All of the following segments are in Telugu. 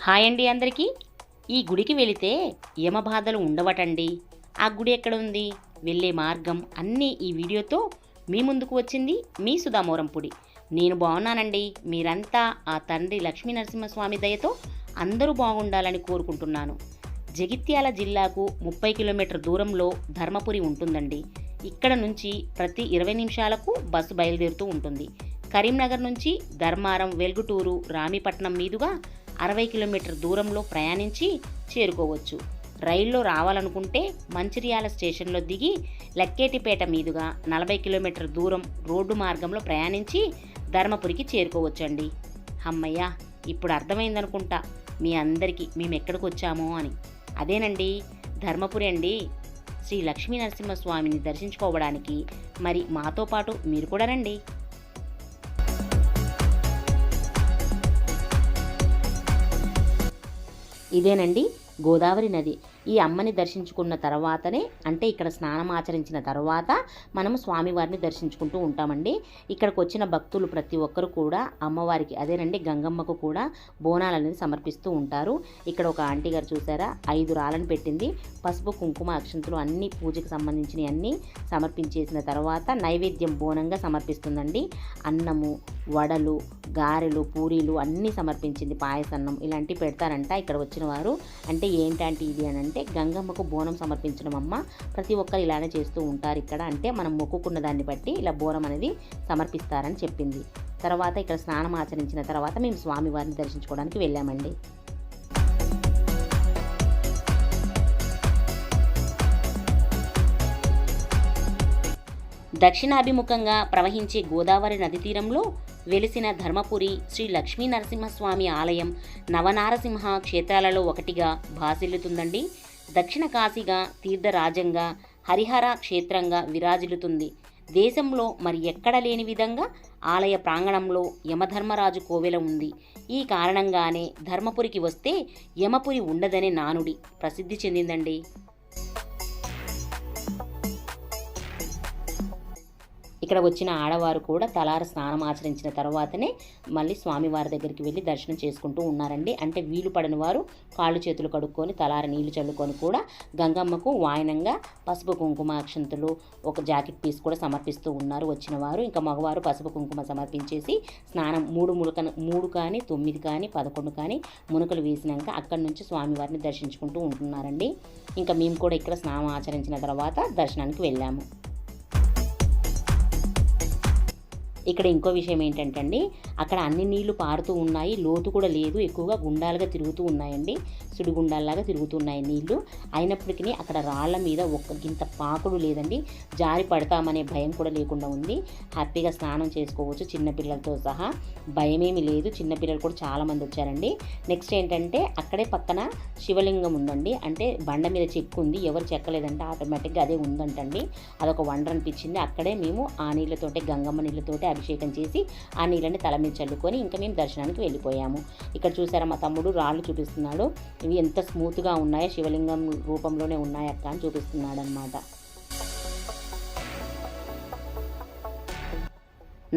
హాయ్ అండి అందరికీ. ఈ గుడికి వెళితే యమబాధలు ఉండవటండి. ఆ గుడి ఎక్కడ ఉంది వెళ్ళే మార్గం అన్నీ ఈ వీడియోతో మీ ముందుకు వచ్చింది మీ సుధామోరంపుడి నేను బాగున్నానండి. మీరంతా ఆ తండ్రి లక్ష్మీ నరసింహస్వామి దయతో అందరూ బాగుండాలని కోరుకుంటున్నాను. జగిత్యాల జిల్లాకు ముప్పై కిలోమీటర్ దూరంలో ధర్మపురి ఉంటుందండి. ఇక్కడ నుంచి ప్రతి ఇరవై నిమిషాలకు బస్సు బయలుదేరుతూ ఉంటుంది. కరీంనగర్ నుంచి ధర్మారం వెల్గుటూరు రామిపట్నం మీదుగా అరవై కిలోమీటర్ దూరంలో ప్రయాణించి చేరుకోవచ్చు. రైల్లో రావాలనుకుంటే మంచిర్యాల స్టేషన్లో దిగి లక్కేటిపేట మీదుగా నలభై కిలోమీటర్ దూరం రోడ్డు మార్గంలో ప్రయాణించి ధర్మపురికి చేరుకోవచ్చండి. అమ్మయ్య ఇప్పుడు అర్థమైందనుకుంటా. మీ అందరికీ మేము ఎక్కడికి వచ్చామో అని. అదేనండి ధర్మపురి అండి. శ్రీ లక్ష్మీ నరసింహస్వామిని దర్శించుకోవడానికి మరి మాతో పాటు మీరు కూడా రండి. ఇదేనండి గోదావరి నది. ఈ అమ్మని దర్శించుకున్న తర్వాతనే అంటే ఇక్కడ స్నానం ఆచరించిన తర్వాత మనము స్వామివారిని దర్శించుకుంటూ ఉంటామండి. ఇక్కడికి వచ్చిన భక్తులు ప్రతి ఒక్కరు కూడా అమ్మవారికి అదేనండి గంగమ్మకు కూడా బోనాలు అనేది సమర్పిస్తూ ఉంటారు. ఇక్కడ ఒక ఆంటీ గారు చూసారా? ఐదు రాళ్ళని పెట్టింది. పసుపు కుంకుమ అక్షంతులు అన్ని పూజకు సంబంధించినవి అన్నీ సమర్పించేసిన తర్వాత నైవేద్యం బోనంగా సమర్పిస్తుందండి. అన్నము వడలు గారెలు పూరీలు అన్నీ సమర్పించింది పాయసన్నం. ఇలాంటివి పెడతారంట ఇక్కడ వచ్చిన వారు. అంటే ఏంటంటే ఇది అని అంటే గంగమ్మకు బోనం సమర్పించడం అమ్మ. ప్రతి ఒక్కరు ఇలానే చేస్తూ ఉంటారు ఇక్కడ. అంటే మనం మొక్కుకున్న దాన్ని బట్టి ఇలా బోనం అనేది సమర్పిస్తారని చెప్పింది. తర్వాత ఇక్కడ స్నానం ఆచరించిన తర్వాత మేము స్వామివారిని దర్శించుకోవడానికి వెళ్ళామండి. దక్షిణాభిముఖంగా ప్రవహించే గోదావరి నది తీరంలో వెలిసిన ధర్మపురి శ్రీ లక్ష్మీ నరసింహస్వామి ఆలయం నవనారసింహ క్షేత్రాలలో ఒకటిగా భాసిల్లుతుందండి. దక్షిణ కాశీగా తీర్థరాజంగా హరిహర క్షేత్రంగా విరాజిల్లుతుంది. దేశంలో మరి ఎక్కడ లేని విధంగా ఆలయ ప్రాంగణంలో యమధర్మరాజు కోవెల ఉంది. ఈ కారణంగానే ధర్మపురికి వస్తే యమపురి ఉండదనే నానుడి ప్రసిద్ధి చెందిందండి. ఇక్కడ వచ్చిన ఆడవారు కూడా తలార స్నానం ఆచరించిన తర్వాతనే మళ్ళీ స్వామివారి దగ్గరికి వెళ్ళి దర్శనం చేసుకుంటూ ఉన్నారండి. అంటే వీలు పడని వారు కాళ్ళు చేతులు కడుక్కొని తలార నీళ్ళు చల్లుకొని కూడా గంగమ్మకు వాయనంగా పసుపు కుంకుమ అక్షంతులు ఒక జాకెట్ పీస్ కూడా సమర్పిస్తూ ఉన్నారు వచ్చిన వారు. ఇంకా మగవారు పసుపు కుంకుమ సమర్పించేసి స్నానం మూడు ములక మూడు కానీ తొమ్మిది కానీ పదకొండు కానీ మునకలు వేసినాక అక్కడి నుంచి స్వామివారిని దర్శించుకుంటూ ఉంటున్నారండి. ఇంకా మేము కూడా ఇక్కడ స్నానం ఆచరించిన తర్వాత దర్శనానికి వెళ్ళాము. ఇక్కడ ఇంకో విషయం ఏంటంటే అండి అక్కడ అన్ని నీళ్ళు పారుతూ ఉన్నాయి లోతు కూడా లేదు ఎక్కువగా గుండాలుగా తిరుగుతూ ఉన్నాయండి. సుడిగుండాల్లాగా తిరుగుతున్నాయి నీళ్ళు. అయినప్పటికీ అక్కడ రాళ్ళ మీద ఒక్క గింత పాకుడు లేదండి. జారి పడతామనే భయం కూడా లేకుండా ఉంది. హ్యాపీగా స్నానం చేసుకోవచ్చు చిన్నపిల్లలతో సహా. భయమేమి లేదు. చిన్నపిల్లలు కూడా చాలామంది వచ్చారండి. నెక్స్ట్ ఏంటంటే అక్కడే పక్కన శివలింగం ఉందండి. అంటే బండ మీద చెక్కు ఉంది. ఎవరు చెక్కలేదంటే ఆటోమేటిక్గా అదే ఉందంటండి. అదొక వండర్ అనిపించింది. అక్కడే మేము ఆ నీళ్ళతోటే గంగమ్మ నీళ్ళతోటే అభిషేకం చేసి ఆ నీళ్ళని తల మీద చల్లుకొని ఇంకా మేము దర్శనానికి వెళ్ళిపోయాము. ఇక్కడ చూసారా మా తమ్ముడు రాళ్ళు చూపిస్తున్నాడు. ఇవి ఎంత స్మూత్గా ఉన్నాయో శివలింగం రూపంలోనే ఉన్నాయక్క అని చూపిస్తున్నాడనమాట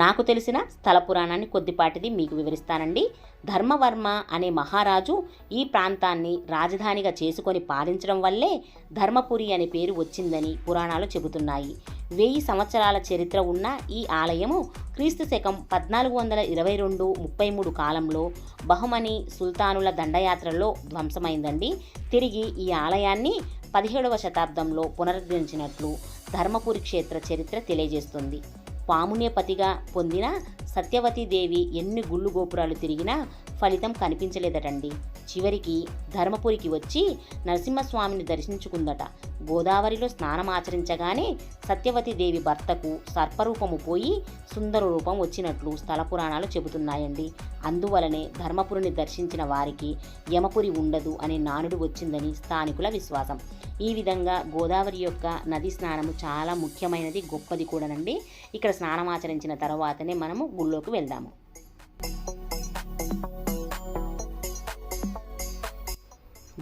నాకు తెలిసిన స్థల పురాణాన్ని కొద్దిపాటిది మీకు వివరిస్తానండి. ధర్మవర్మ అనే మహారాజు ఈ ప్రాంతాన్ని రాజధానిగా చేసుకొని పాలించడం వల్లే ధర్మపురి అనే పేరు వచ్చిందని పురాణాలు చెబుతున్నాయి. వెయ్యి సంవత్సరాల చరిత్ర ఉన్న ఈ ఆలయము క్రీస్తు శకం పద్నాలుగు వందల ఇరవై రెండు ముప్పై మూడు కాలంలో బహుమని సుల్తానుల దండయాత్రలో ధ్వంసమైందండి. తిరిగి ఈ ఆలయాన్ని పదిహేడవ శతాబ్దంలో పునరుద్ధరించినట్లు ధర్మపురి క్షేత్ర చరిత్ర తెలియజేస్తుంది. పామునేపతిగా పొందిన సత్యవతీదేవి ఎన్ని గుళ్ళు గోపురాలు తిరిగినా ఫలితం కనిపించలేదటండి. చివరికి ధర్మపురికి వచ్చి నరసింహస్వామిని దర్శించుకుందట. గోదావరిలో స్నానం ఆచరించగానే సత్యవతీదేవి భర్తకు సర్పరూపము పోయి సుందర రూపం వచ్చినట్లు స్థల పురాణాలు చెబుతున్నాయండి. అందువలనే ధర్మపురిని దర్శించిన వారికి యమపురి ఉండదు అనే నానుడు వచ్చిందని స్థానికుల విశ్వాసం. ఈ విధంగా గోదావరి యొక్క నది స్నానము చాలా ముఖ్యమైనది గొప్పది కూడానండి. ఇక్కడ స్నానం ఆచరించిన తర్వాతనే మనము గుళ్ళోకి వెళ్దాము.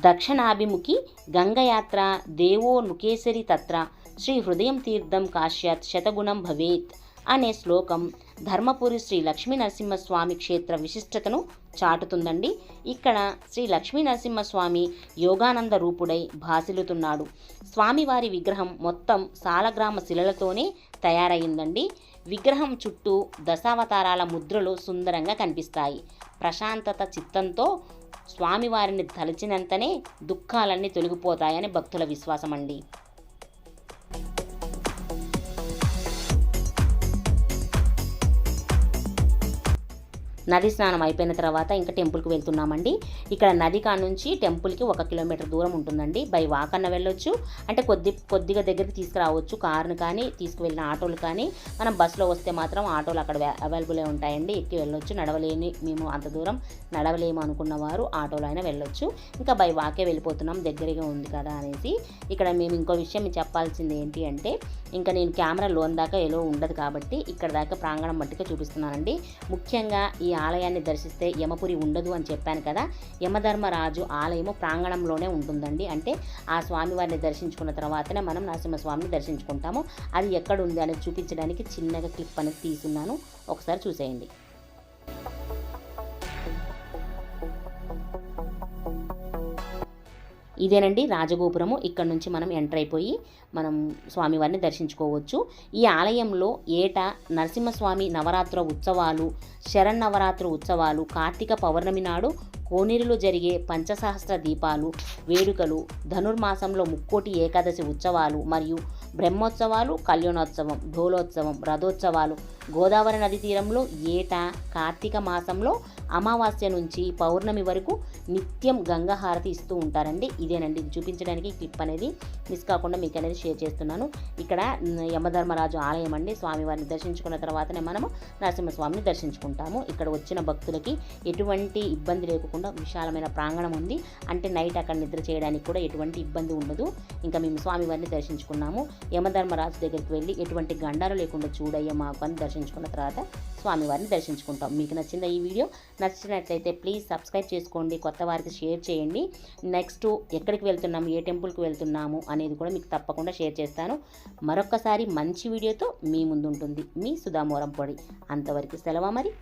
దక్షిణాభిముఖి గంగయాత్ర దేవో నుకేశరి తత్ర శ్రీ హృదయం తీర్థం కాశ్యాత్ శతగుణం భవేత్ అనే శ్లోకం ధర్మపురి శ్రీ లక్ష్మీ నరసింహస్వామి క్షేత్ర విశిష్టతను చాటుతుందండి. ఇక్కడ శ్రీ లక్ష్మీ నరసింహస్వామి యోగానంద రూపుడై భాసిల్లుతున్నాడు. స్వామివారి విగ్రహం మొత్తం సాలగ్రామ శిలలతోనే తయారైందండి విగ్రహం చుట్టూ దశావతారాల ముద్రలు సుందరంగా కనిపిస్తాయి. ప్రశాంతత చిత్తంతో స్వామివారిని తలచినంతనే దుఃఖాలన్నీ తొలగిపోతాయని భక్తుల విశ్వాసం అండి నది స్నానం అయిపోయిన తర్వాత ఇంకా టెంపుల్కి వెళ్తున్నామండి. ఇక్కడ నది కాడ నుంచి టెంపుల్కి ఒక కిలోమీటర్ దూరం ఉంటుందండి. బై వాక్ అన్న వెళ్ళొచ్చు. అంటే కొద్ది కొద్దిగా దగ్గరికి తీసుకురావచ్చు కారును కానీ తీసుకువెళ్ళిన ఆటోలు కానీ. మనం బస్సులో వస్తే మాత్రం ఆటోలు అక్కడ అవైలబుల్ ఉంటాయండి. ఎక్కి వెళ్ళొచ్చు. నడవలేని మేము అంత దూరం నడవలేము అనుకున్న వారు ఆటోలో అయినా వెళ్ళొచ్చు. ఇంకా బై వాకే వెళ్ళిపోతున్నాం. దగ్గరగా ఉంది కదా అనేసి. ఇక్కడ మేము ఇంకో విషయం చెప్పాల్సింది ఏంటి అంటే ఇంకా నేను కెమెరా లోన్ దాకా ఎలో ఉండదు కాబట్టి ఇక్కడ దాకా ప్రాంగణం మట్టిగా చూపిస్తున్నానండి. ముఖ్యంగా ఈ ఆలయాన్ని దర్శిస్తే యమపురి ఉండదు అని చెప్పాను కదా. యమధర్మరాజు ఆలయము ప్రాంగణంలోనే ఉంటుందండి. అంటే ఆ స్వామివారిని దర్శించుకున్న తర్వాతనే మనం నరసింహస్వామిని దర్శించుకుంటాము. అది ఎక్కడ ఉంది అనేది చూపించడానికి చిన్నగా క్లిప్ అనేది తీసున్నాను. ఒకసారి చూసేయండి. ఇదేనండి రాజగోపురము. ఇక్కడ నుంచి మనం ఎంటర్ అయిపోయి మనం స్వామివారిని దర్శించుకోవచ్చు. ఈ ఆలయంలో ఏటా నరసింహస్వామి నవరాత్ర ఉత్సవాలు శరన్నవరాత్రి ఉత్సవాలు కార్తీక పౌర్ణమి నాడు కోనేరులో జరిగే పంచసహస్ర దీపాలు వేడుకలు ధనుర్మాసంలో ముక్కోటి ఏకాదశి ఉత్సవాలు మరియు బ్రహ్మోత్సవాలు కళ్యాణోత్సవం ఢోలోత్సవం రథోత్సవాలు. గోదావరి నది తీరంలో ఏటా కార్తీక మాసంలో అమావాస్య నుంచి పౌర్ణమి వరకు నిత్యం గంగాహారతి ఇస్తూ ఉంటారండి. ఇదేనండి. ఇది చూపించడానికి క్లిప్ అనేది మిస్ కాకుండా మీకు అనేది షేర్ చేస్తున్నాను. ఇక్కడ యమధర్మరాజు ఆలయం అండి. స్వామివారిని దర్శించుకున్న తర్వాతనే మనము నరసింహస్వామిని దర్శించుకుంటాము. ఇక్కడ వచ్చిన భక్తులకి ఎటువంటి ఇబ్బంది లేకుండా విశాలమైన ప్రాంగణం ఉంది. అంటే నైట్ అక్కడ నిద్ర చేయడానికి కూడా ఎటువంటి ఇబ్బంది ఉండదు. ఇంకా మేము స్వామివారిని దర్శించుకున్నాము. యమధర్మరాజు దగ్గరికి వెళ్ళి ఎటువంటి గండాలు లేకుండా చూడయ్య మాకు అని దర్శించుకున్న తర్వాత స్వామివారిని దర్శించుకుంటాం. మీకు నచ్చిందా ఈ వీడియో నచ్చినట్లయితే ప్లీజ్ సబ్స్క్రైబ్ చేసుకోండి కొత్త వారికి షేర్ చేయండి. నెక్స్ట్ ఎక్కడికి వెళ్తున్నాము ఏ టెంపుల్కి వెళ్తున్నాము అనేది కూడా మీకు తప్పకుండా షేర్ చేస్తాను. మరొక్కసారి మంచి వీడియోతో మీ ముందు ఉంటుంది మీ సుధామోరం పొడి. అంతవరకు సెలవు మరి